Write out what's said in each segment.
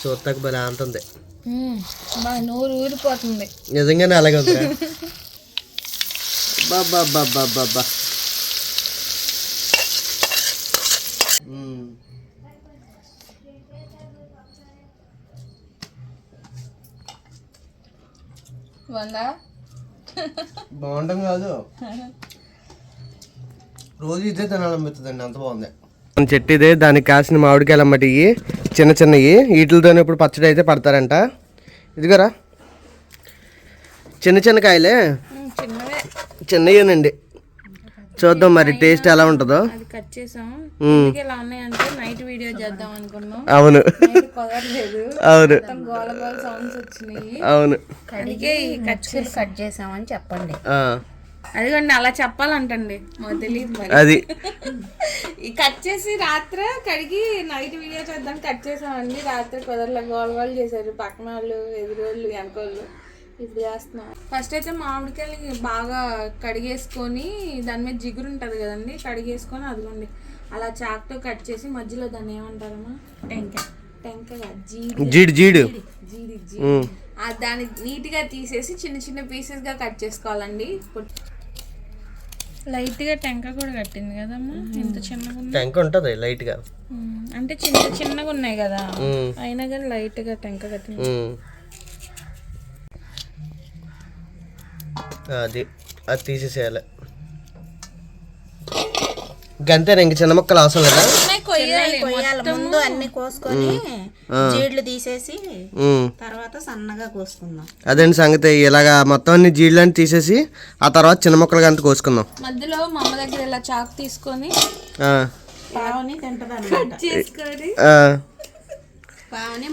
చూస్తాక భలే అంటుంది. మా నోరు ఊరిపోతుంది. నిజంగానే అలాగే ఉంది బాబా బాబా బాబా వంద? బాగుంటాం కాదు. రోజు ఇదే తినాలనిపిస్తుందండి అంత బాగుంది. మన చెట్టు ఇదే దానికి కాసిన మామిడికాయలు అమ్మటి ఇవి చిన్న చిన్నవి వీటితోనే ఇప్పుడు పచ్చడి అయితే పడతారంట. ఇదిగోరా. చిన్న చిన్న కాయలే? చిన్నవే. చిన్నయేనండి. చూద్దాం మరి టేస్ట్ ఎలా ఉంటుందో. అది కట్ చేసాం. మ్మ్. ఇంటికి ఎలా ఉన్నాయంటే నైట్ వీడియో చేద్దాం అనుకున్నాం. అవును. అవును. మొత్తం గోల గోల సౌండ్స్ వచ్చినాయి. అవును. కట్ చేసి. కట్ చేసామని చెప్పండి. ఆ, అదిగోండి అలా చెప్పాలంటండి. మాకు తెలియదు మరి. అది. కట్ చేసి రాత్రి కడిగి నైట్ వీడియో చేద్దాం. కట్ చేసామండి రాత్రి కుదరలే. గోల గోల చేశారు. పక్కన వాళ్ళు ఎదురోళ్ళు వెనకోళ్ళు. ఇప్పుడు చేస్తున్నాం. ఫస్ట్ అయితే మామిడికాయలు బాగా కడిగేసుకొని దాని మీద జిగురు ఉంటుంది కదండి. కడిగేసుకొని అదిగోండి. అలా చాక్తో కట్ చేసి మధ్యలో దాన్ని ఏమంటారమ్మా? టెంకాయ. టెంకాయ జీడి. జీడు జీడు. జీడి జీడి ఉమ్. ఆ దాన్ని నీట్గా తీసేసి చిన్న చిన్న పీసెస్గా కట్ చేసుకోవాలండి. లైట్గా టెంకాయ కూడా కట్టింది కదమ్మా? ఇంత చిన్నగా ఉంది? టెంక ఉంటుంది లైట్గా. అంటే చిన్న చిన్నగా ఉన్నాయి కదా. అయినా కానీ లైట్గా టెంక కట్టింది. అది అది తీసేసేయాలి. గంతేనా ఇంక చిన్న మొక్కలు అవసరం లేదా కొయ్యాలి కొయ్యాలి. ముందు అన్ని కోసుకొని జీడ్లు తీసేసి ఉమ్. తర్వాత సన్నగా కోసుకుందాం. అదేంటి సంగతి? ఇలాగా మొత్తం అన్ని జీళ్ళని తీసేసి ఆ తర్వాత చిన్న మొక్కలు గంత కోసుకుందాం. మధ్యలో మా అమ్మ దగ్గర ఇలా చాకు తీసుకొని ఆ, పావుని తింటది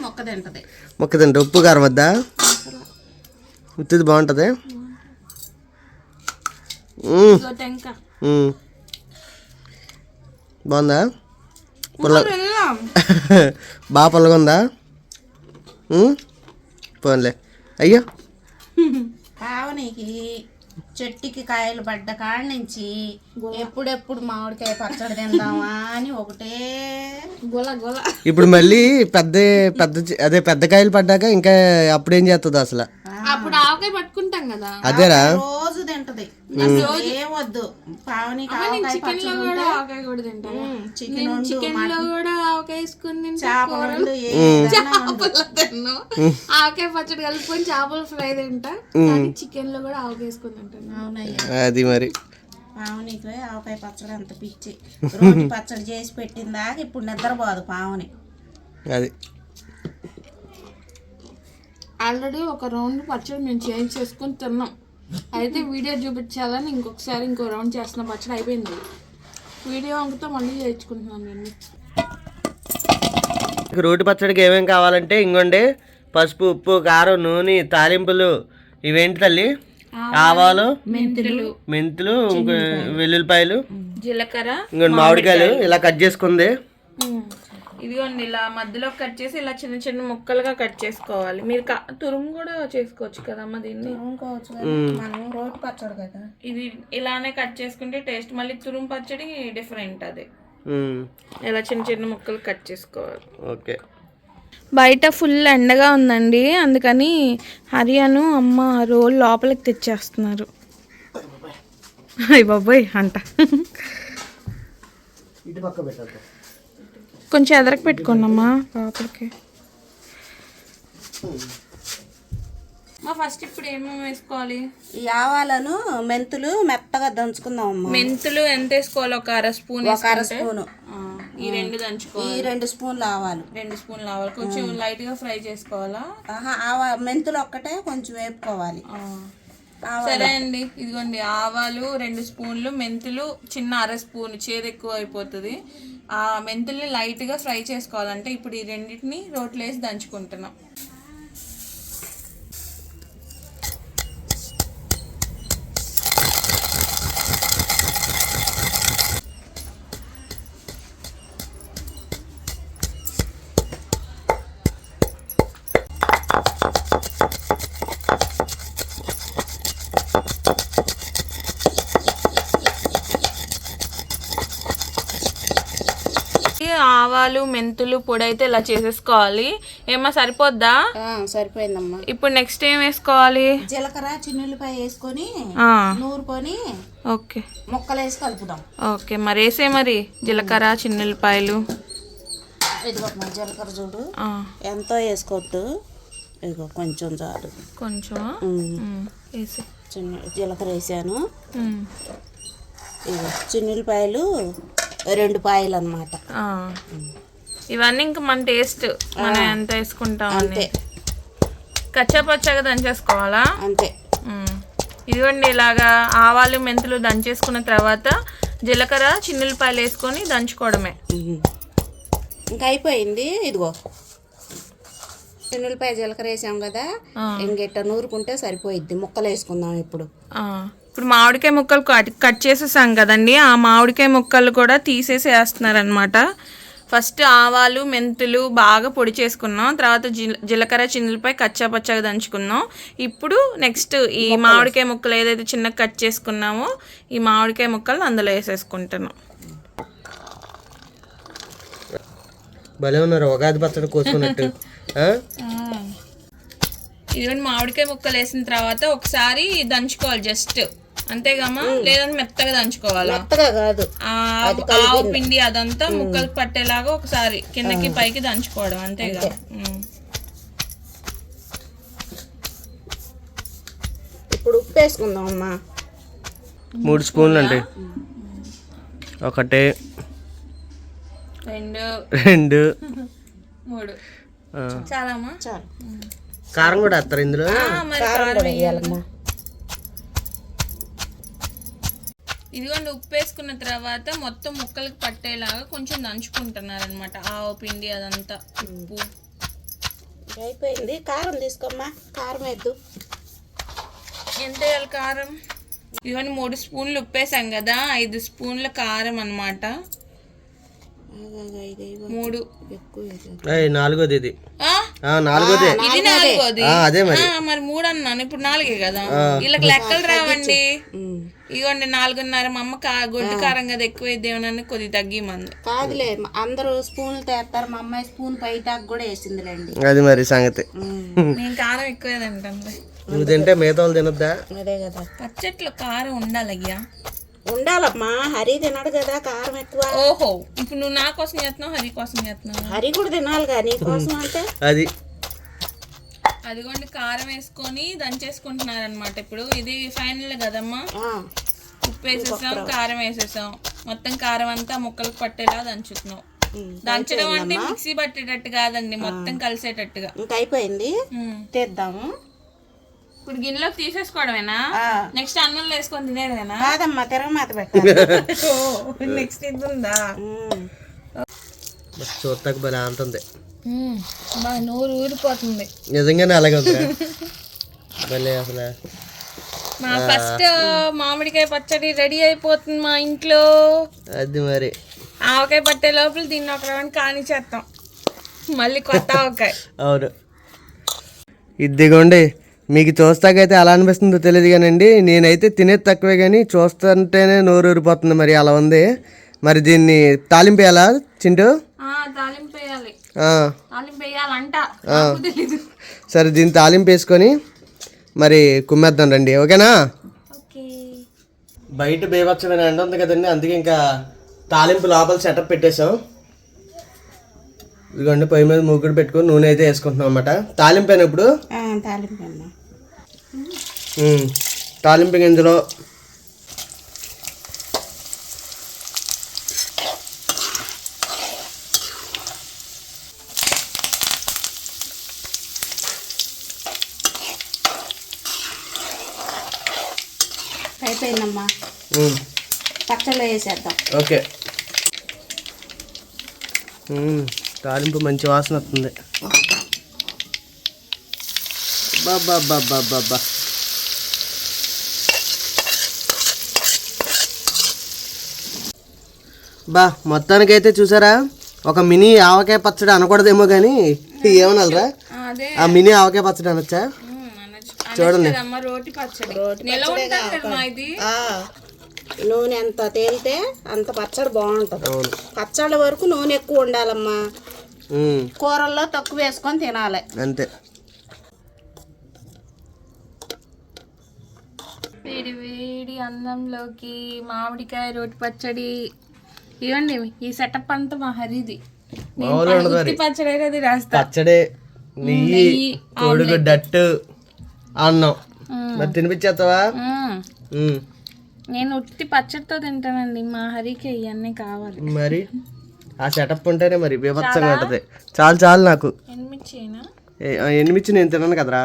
మొక్క తింటది. మొక్క తింటే ఉప్పు కారం వద్దా? ఉత్తిది బాగుంటుంది. టెంక. బాగుందా? పుల్ల బాగా పుల్లగా ఉందా ఉమ్, పోన్లే. అయ్యో. పావునికి చెట్టుకి కాయలు పడ్డ కాడ నుంచి ఎప్పుడెప్పుడు మామిడికాయ పచ్చడి తిందామా అని ఒకటే గొల గొల. ఇప్పుడు మళ్ళీ పెద్ద పెద్ద అదే పెద్ద కాయలు పడ్డాక ఇంకా అప్పుడేం చేస్తుంది అసలు? అప్పుడు ఆవకాయ పట్టుకుంటాం కదా. అదేరా? రోజు తింటది. ఏమొద్దు పావునికి ఆవకాయ చికెన్లో కూడా ఆవకాయ కూడా తింటాను చికెన్లో కూడా ఆవకాయ వేసుకుని చేపల వండు ఏదైనా వండు. చేపలు తిన్ను. ఆవకాయ పచ్చడి కలుపుకొని చేపల ఫ్రై తింటా. కానీ చికెన్లో కూడా ఆవకాయ వేసుకుని తింటాను అది మరి. పావునికి ఆవకాయ పచ్చడి అంత పిచ్చి. పచ్చడి చేసి పెట్టిన దాకా ఇప్పుడు నిద్రపోదు పావుని. అది. ఆల్రెడీ ఒక రౌండ్ పచ్చడి మేము చేంజ్ చేసుకొని తిన్నాం. అయితే వీడియో చూపించాలని ఇంకొకసారి ఇంకో రౌండ్ చేస్తున్న పచ్చడి అయిపోయింది. వీడియో అంకుతో మళ్ళీ చేయించుకుంటున్నాం నేను. రోటి పచ్చడికి ఏమేం కావాలంటే ఇంకోండి పసుపు ఉప్పు కారం నూనె తాలింపులు ఇవేంటి తల్లి? ఆవాలు మెంతులు మెంతులు ఇంకో వెల్లుల్లిపాయలు జీలకర్ర ఇంకోటి మామిడికాయలు ఇలా కట్ చేసుకుంది. ఇదిగోండి ఇలా మధ్యలో కట్ చేసి ఇలా చిన్న చిన్న ముక్కలుగా కట్ చేసుకోవాలి. మీరు తురుము కూడా చేసుకోవచ్చు కదమ్మా దీన్ని? మనం రోటి పచ్చడి కదా. ఇది ఇలానే కట్ చేసుకుంటే టేస్ట్ మళ్ళీ తురుము పచ్చడి డిఫరెంట్ అది. ఇలా చిన్న చిన్న ముక్కలు కట్ చేసుకోవాలి. ఓకే. బయట ఫుల్ ఎండగా ఉందండి అందుకని హరియాను అమ్మ రోల్ లోపలికి తెచ్చేస్తున్నారు. అయ్య బాబోయ్ అంట. ఇటు పక్క కొంచెం ఎదరకు పెట్టుకోండి అమ్మా లోపలికి. మా ఫస్ట్ ఇప్పుడు ఏమేమి వేసుకోవాలి? ఈ ఆవాలను మెంతులు మెత్తగా దంచుకుందాం అమ్మ మెంతులు ఎంత వేసుకోవాలి? ఒక అర స్పూన్ ఒక అర స్పూను. ఈ రెండు దంచుకో ఈ రెండు స్పూన్లు ఆవాలు. రెండు స్పూన్లు ఆవాలి. కొంచెం లైట్గా ఫ్రై చేసుకోవాలా? ఆహా ఆవా మెంతులు ఒక్కటే కొంచెం వేపుకోవాలి. ఆ. సరే అండి ఇదిగోండి ఆవాలు రెండు స్పూన్లు మెంతులు చిన్న అర స్పూన్ చేదు ఎక్కువ అయిపోతుంది. మెంతుల్ని లైట్గా ఫ్రై చేసుకోవాలంటే ఇప్పుడు ఈ రెండింటిని రోట్లో వేసి దంచుకుంటున్నాం. ఆవాలు మెంతులు పొడి అయితే ఇలా చేసేసుకోవాలి. ఏమో సరిపోద్దా? సరిపోయిందమ్మా. ఇప్పుడు నెక్స్ట్ ఏం వేసుకోవాలి? జీలకర్ర చిన్నుల్లిపాయ వేసుకొని నూరుకొని ఓకే. ముక్కలు వేసి కలుపుదాం. ఓకే మరి వేసే మరి జీలకర్ర చిన్నులపాయలు ఇదిగో మా జీలకర్ర చూడు. ఎంతో వేసుకోవద్దు. ఇదిగో కొంచెం చాలు. కొంచెం. వేసే. చిన్న జీలకర్ర వేసాను. ఇదిగో చిన్నుల్లిపాయలు రెండు పాయలు అనమాట. ఇవన్నీ ఇంకా మన టేస్ట్ మనం ఎంత వేసుకుంటాం అంతే. కచ్చా పచ్చగా దంచేసుకోవాలా? అంతే. ఇదిగోండి ఇలాగా ఆవాలు మెంతులు దంచేసుకున్న తర్వాత జీలకర్ర చిన్నులపాయలు వేసుకొని దంచుకోవడమే. ఇంకా అయిపోయింది. ఇదిగో. చిన్నులపాయ జీలకర్ర వేసాం కదా. ఇంకెట్ట నూరుకుంటే సరిపోయిద్ది. ముక్కలు వేసుకుందాం ఇప్పుడు. ఇప్పుడు మామిడికాయ ముక్కలు కట్ కట్ చేసేసాం కదండి. ఆ మామిడికాయ ముక్కలు కూడా తీసేసి వేస్తున్నారనమాట ఫస్ట్ ఆవాలు మెంతులు బాగా పొడి చేసుకున్నాం. తర్వాత జీల- జీలకర్ర చిన్నులపై కచ్చా పచ్చగా దంచుకున్నాం. ఇప్పుడు నెక్స్ట్ ఈ మామిడికాయ ముక్కలు ఏదైతే చిన్న కట్ చేసుకున్నామో ఈ మామిడికాయ ముక్కలు అందులో వేసేసుకుంటున్నాం. భలే ఉన్నారు. ఉగాది పచ్చడి కోసుకున్నట్టు? ఇదిగోండి మామిడికాయ ముక్కలు వేసిన తర్వాత ఒకసారి దంచుకోవాలి జస్ట్. అంతేగామా? లేదంటే మెత్తగా దంచుకోవాలా? మెత్తగా కాదు. ఆ ఆవు పిండి అదంతా ముక్కలు పట్టేలాగా ఒకసారి కిందకి పైకి దంచుకోవడం అంతేగా. ఇప్పుడు ఉప్పు వేసుకుందాం అమ్మా. మూడు స్పూన్లు అండి ఒకటి. రెండు. రెండు. మూడు. చాలు. కారం కూడా వేస్తారు ఇందులో? ఆ, మరి కారం కూడా వేయాలి. వేయాలమ్మా. ఇదిగోండి ఉప్పు వేసుకున్న తర్వాత మొత్తం ముక్కలకు పట్టేలాగా కొంచెం దంచుకుంటున్నారు అనమాట ఆవు పిండి అదంతా ఉప్పు. అయిపోయింది. కారం తీసుకోమ్మా. కారం వేద్దు. ఎంత వేయాలి కారం? ఇవన్నీ మూడు స్పూన్లు ఉప్పు వేసాం కదా ఐదు స్పూన్ల కారం అన్నమాట. ఇది మూడు. నాలుగోది ఇది. ఆ? ఆ, నాలుగోదే. ఇది నాలుగోది. ఆ, అదే మరి. మరి మూడు అన్నాను ఇప్పుడు నాలుగే కదా. వీళ్ళకి లెక్కలు రావండి. ఇగోండి నాలుగున్నర మా అమ్మ కా గొడ్డు కారం కదా ఎక్కువ ఇద్దేమనని కొద్ది తగ్గి మంది. కాదులే అందరూ స్పూన్లు తెస్తారు. మా అమ్మాయి స్పూన్ పైటాకు కూడా వేసిందిలేండి. అది మరి సంగతి. నేను కారం ఎక్కువ తింటాను నువ్వు తింటే మిగతా వాళ్ళు తినొద్దా? అదే కదా. పచ్చట్లో కారం ఉండాలి అయ్యా ఉండాలమ్మా. హరి తినడు కదా కారం ఎక్కువ. ఓహో ఇప్పుడు నువ్వు నా కోసం చేస్తున్నావు హరి కోసం చేస్తున్నావు? హరి కూడా తినాలిగా నీ కోసం అంటే? అది. అదిగోండి కారం వేసుకొని దంచేసుకుంటున్నారు అనమాట ఇప్పుడు. ఇది ఫైనల్ కదమ్మా. ఆ, ఉప్పు వేసేసాం కారం వేసేసాం. మొత్తం కారం అంతా ముక్కలకు పట్టేలా దంచుతున్నాం. దంచడం అంటే మిక్సీ పట్టేటట్టు కాదండి మొత్తం కలిసేటట్టుగా. ఇంకా అయిపోయింది. తీద్దాము. ఇప్పుడు గిన్నెలోకి తీసేసుకోవడమేనా? నెక్స్ట్ అన్నంలో వేసుకొని తినేదేనా కాదమ్మా తిరగమాత పెట్టాలి. నెక్స్ట్ ఇది ఉందా. చూస్తాక భలే అంటుంది బా నూరు ఊరిపోతుంది. నిజంగానే అలాగే ఉంది? భలే అసలు. మా ఫస్ట్ మామిడికాయ పచ్చడి రెడీ అయిపోతుంది మా ఇంట్లో. అది మరి. ఆవకాయ పట్టే లోపల దీన్ని ఒక రౌండ్ కానిచేస్తాం మళ్ళీ కొత్త ఆవకాయ. అవును. ఇదిగోండి మీకు చూస్తాకైతే ఎలా అనిపిస్తుందో తెలియదు కానండి. నేనైతే తినేది తక్కువే కానీ చూస్తుంటేనే నోరు ఊరిపోతుంది మరి అలా ఉంది. మరి దీన్ని తాలింపు వేయాలా చింటూ? ఆ, తాలింపు వేయాలి. ఆ, తాలింపు వేయాలంట. నాకు తెలీదు. సరే దీన్ని తాలింపు వేసుకొని మరి కుమ్మేద్దాం రండి. ఓకేనా? ఓకే. బయట బేవచ్చమైన ఎండ ఉంది కదండి. అందుకే ఇంకా తాలింపు లోపల సెటప్ పెట్టేశాం. ఇదిగోండి పొయ్యి మీద మూకుడు పెట్టుకొని నూనె అయితే వేసుకుంటున్నాం అనమాట తాలింపు అయినప్పుడు ఆ, తాలింపు గింజలో అయిపోయిందమ్మా. ఉమ్, పచ్చళ్ళు వేసేద్దాం. ఓకే. తాలింపు మంచి వాసన వస్తుంది. బాబా బాబా బాబా బా మొత్తానికైతే చూసారా? ఒక మినీ ఆవకాయ పచ్చడి అనకూడదేమో కానీ ఏమనాలరా? అదే. ఆ మినీ ఆవకాయ పచ్చడి అనొచ్చా? ఉమ్, అనొచ్చు. అనొచ్చు కదమ్మా రోటి పచ్చడి. నిల ఉంటుంది కదా ఇది? ఆ, నూనె ఎంత తేలితే అంత పచ్చడి బాగుంటుంది. అవును. పచ్చడి వరకు నూనె ఎక్కువ ఉండాలమ్మా. కూరల్లో తక్కువ వేసుకొని తినాలి. అంతే. వేడి వేడి అన్నంలోకి మామిడికాయ రోటి పచ్చడి. ఇవ్వండి ఈ సెటప్ అంతా మా హరిది. పచ్చడి అది రాస్తా. పచ్చడి నెయ్యి కోడిగుడ్డట్టు అన్నం. మరి తినిపించేస్తావా? నేను ఉత్తి పచ్చడితో తింటానండి. మా హరికి ఇవన్నీ కావాలి. మరి? ఆ సెటప్ ఉంటేనే మరి బీభత్సంగా ఉంటుంది. చాలు చాలు నాకు. ఎనిమిచ్చి నేను తిన్నాను కదరా?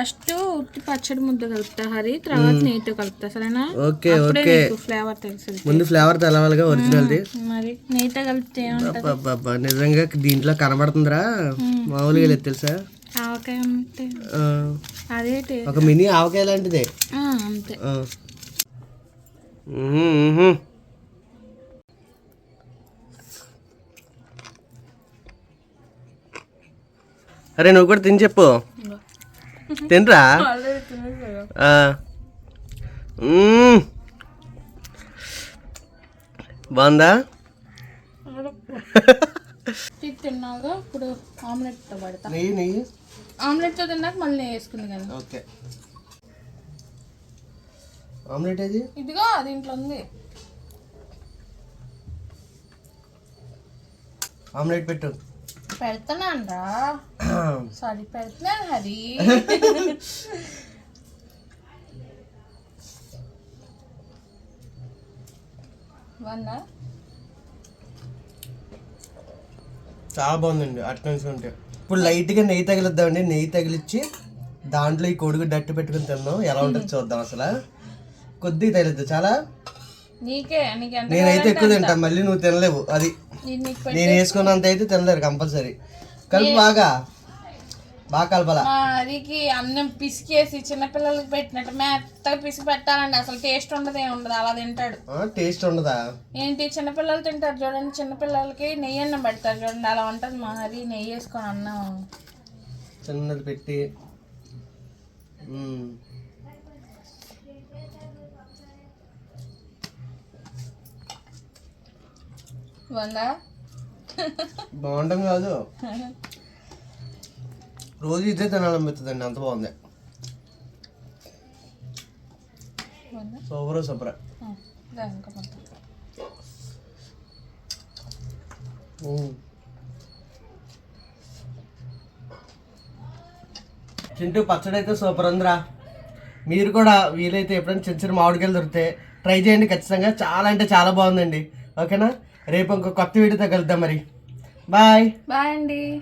ఫస్ట్ ఉత్తి పచ్చడి ముద్ద కలుపుతా హరి. తర్వాత నెయ్యితో కలుపుతా సరేనా? Okay okay. ఫ్లేవర్ తెలుస్తుంది. ముందు ఫ్లేవర్ తెలవాలిగా ఒరిజినల్ది. మరి నెయ్యితో కలిపితే ఏముంటుంది? నిజంగా దీంట్లో కనబడుతుందిరా. మామూలుగా లేదు తెలుసా? ఆవకాయ ఉంటే. ఆ, అదే ఒక మినీ ఆవకాయ లాంటిదే. ఆ, అంతే. అరే నువ్వు కూడా తిని చెప్పు. తినరా. బాగుందా? తిన్నాక ఇప్పుడు ఆమ్లెట్తో పడతా. నెయ్యి నెయ్యి? ఆమ్లెట్తో తిన్నాక మళ్ళీ వేసుకుంది కదా. ఓకే. ఆమ్లెట్ ఏది? ఇదిగో దీంట్లో ఉంది. ఆమ్లెట్ పెట్టు. పెడుతున్నాను రా సారీ పెడుతున్నాను హరి చాలా బాగుందండి అట్లా నుంచి ఉంటే. ఇప్పుడు లైట్గా నెయ్యి తగిలిద్దామండి. నెయ్యి తగిలిచ్చి దాంట్లో ఈ కొడుకు డట్టు పెట్టుకుని తిందాం. ఎలా ఉంటుంది చూద్దాం అసలు. కొద్దిగా తగిలిద్దు. చాలా నేనైతే ఎక్కువ తింటా మళ్ళీ నువ్వు తినలేవు అది. నేను వేసుకున్నంత అయితే తినలేరు కంపల్సరీ. కలుపు బాగా. బాగా కలపాల? హరికి అన్నం పిసికేసి చిన్నపిల్లలకి పెట్టినట్టు మెత్తగా పిసికి పెట్టాలండి. అసలు టేస్ట్ ఉండదు ఏమి ఉండదు అలా తింటాడు. టేస్ట్ ఉండదా? ఏంటి చిన్నపిల్లలు తింటారు చూడండి చిన్నపిల్లలకి నెయ్యి అన్నం పెడతారు చూడండి అలా ఉంటుంది మా హరి నెయ్యి వేసుకొని అన్నం. చిన్నది పెట్టి వందా? బాగుంటుంది కాదు. రోజు ఇదే తినాలనిపిస్తుందండి అంత బాగుంది. Super super. చింటూ పచ్చడి అయితే సూపర్ ఉందిరా. మీరు కూడా వీలైతే ఎప్పుడైనా చిన్న చిన్న మామిడికాయలు దొరికితే ట్రై చేయండి ఖచ్చితంగా. చాలా అంటే చాలా బాగుందండి. ఓకేనా? రేపు ఇంకో కొత్త వీడియోతో కలుద్దాం మరి. బాయ్. బాయ్ అండి.